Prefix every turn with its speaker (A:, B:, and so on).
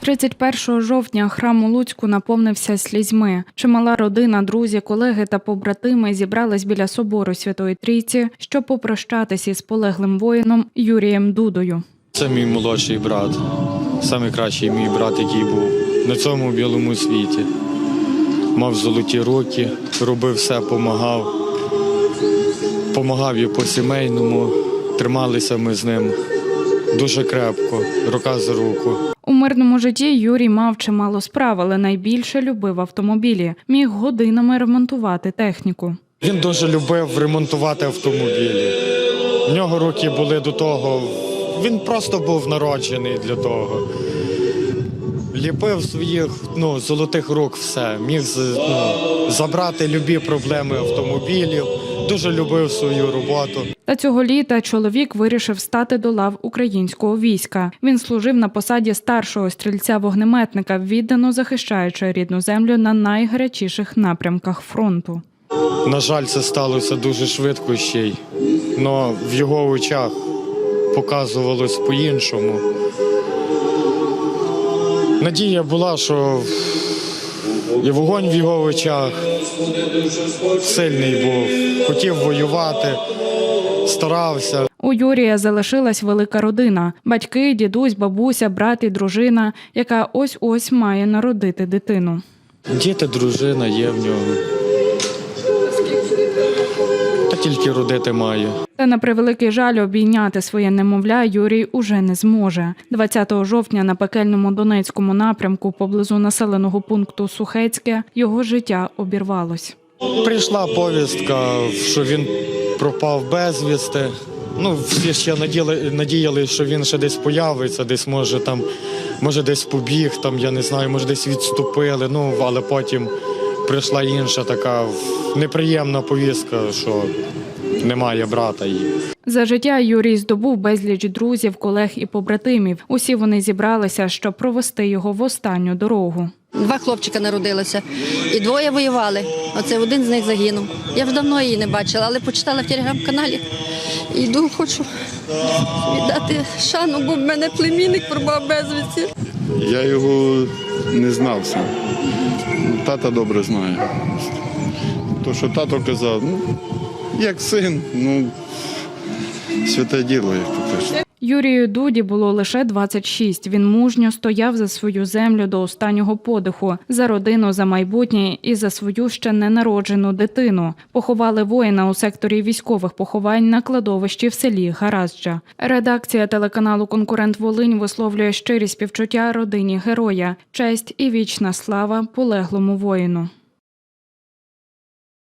A: 31 жовтня храм у Луцьку наповнився слізьми. Чимала родина, друзі, колеги та побратими зібрались біля собору Святої Трійці, щоб попрощатись із полеглим воїном Юрієм Дудою.
B: Це мій молодший брат, найкращий мій брат, який був на цьому білому світі. Мав золоті руки, робив все, помагав. Помагав і по сімейному, трималися ми з ним дуже крепко, рука за руку.
A: У мирному житті Юрій мав чимало справ, але найбільше любив автомобілі. Міг годинами ремонтувати техніку.
B: Він дуже любив ремонтувати автомобілі. В нього руки були до того. Він просто був народжений для того. Ліпив своїх ну, золотих рук все. Міг ну, забрати любі проблеми автомобілів. Дуже любив свою роботу.
A: Та цього літа чоловік вирішив стати до лав українського війська. Він служив на посаді старшого стрільця-вогнеметника, віддано захищаючи рідну землю на найгарячіших напрямках фронту.
B: На жаль, це сталося дуже швидко ще й. Но в його очах показувалось по-іншому. Надія була, що і вогонь в його очах сильний був. Хотів воювати, старався.
A: У Юрія залишилась велика родина: батьки, дідусь, бабуся, брат і дружина, яка ось ось має народити дитину.
B: Діти, дружина є в нього. Тільки родити має.
A: Та на превеликий жаль обійняти своє немовля Юрій уже не зможе. 20 жовтня на пекельному Донецькому напрямку поблизу населеного пункту Сухецьке його життя обірвалось.
B: Прийшла повістка, що він пропав безвісти. Ну, всі ще надіяли, надіяли, що він ще десь появиться, десь може там, може десь побіг, там, я не знаю, може десь відступили. Ну, але потім прийшла інша така неприємна повістка, що немає брата її.
A: За життя Юрій здобув безліч друзів, колег і побратимів. Усі вони зібралися, щоб провести його в останню дорогу.
C: Два хлопчика народилося, і двоє воювали. Оце один з них загинув. Я вже давно її не бачила, але почитала в телеграм-каналі. І йду, хочу віддати шану, бо в мене племінник пропав безвісті.
D: Я його не знав сам. Тата добре знає. То, що тато казав, ну, як син, ну, святе діло, як то кажуть.
A: Юрію Дуді було лише 26. Він мужньо стояв за свою землю до останнього подиху, за родину, за майбутнє і за свою ще ненароджену дитину. Поховали воїна у секторі військових поховань на кладовищі в селі Гаразджа. Редакція телеканалу Конкурент Волинь висловлює щирі співчуття родині героя, честь і вічна слава полеглому воїну.